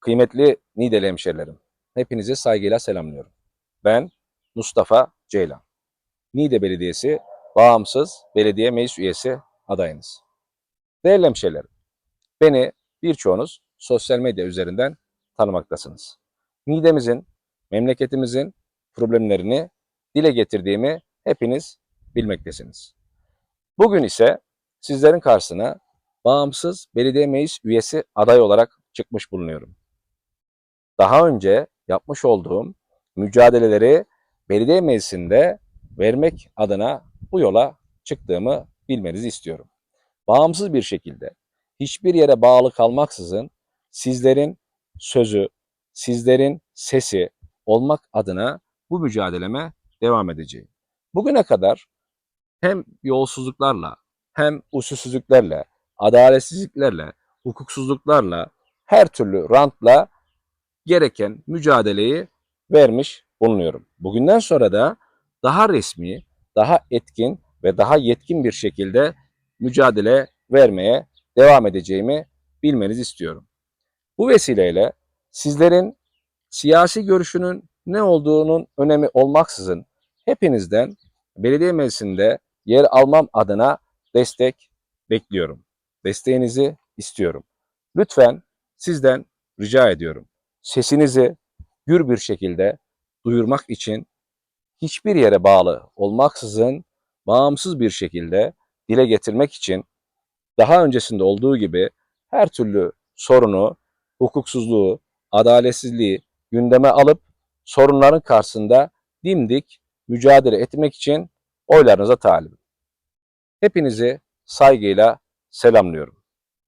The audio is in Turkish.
Kıymetli Niğdeli hemşerilerim, hepinizi saygıyla selamlıyorum. Ben Mustafa Ceylan. Niğde Belediyesi bağımsız belediye meclis üyesi adayınız. Değerli hemşerilerim, beni birçoğunuz sosyal medya üzerinden tanımaktasınız. Niğde'mizin, memleketimizin problemlerini dile getirdiğimi hepiniz bilmektesiniz. Bugün ise sizlerin karşısına bağımsız belediye meclis üyesi aday olarak çıkmış bulunuyorum. Daha önce yapmış olduğum mücadeleleri belediye meclisinde vermek adına bu yola çıktığımı bilmenizi istiyorum. Bağımsız bir şekilde hiçbir yere bağlı kalmaksızın sizlerin sözü, sizlerin sesi olmak adına bu mücadeleme devam edeceğim. Bugüne kadar hem yolsuzluklarla hem usulsüzlüklerle, adaletsizliklerle, hukuksuzluklarla, her türlü rantla gereken mücadeleyi vermiş bulunuyorum. Bugünden sonra da daha resmi, daha etkin ve daha yetkin bir şekilde mücadele vermeye devam edeceğimi bilmenizi istiyorum. Bu vesileyle sizlerin siyasi görüşünün ne olduğunun önemi olmaksızın hepinizden belediye meclisinde yer almam adına destek bekliyorum. Desteğinizi istiyorum. Lütfen sizden rica ediyorum. Sesinizi gür bir şekilde duyurmak için hiçbir yere bağlı olmaksızın bağımsız bir şekilde dile getirmek için daha öncesinde olduğu gibi her türlü sorunu, hukuksuzluğu, adaletsizliği gündeme alıp sorunların karşısında dimdik mücadele etmek için oylarınıza talibim. Hepinizi saygıyla selamlıyorum.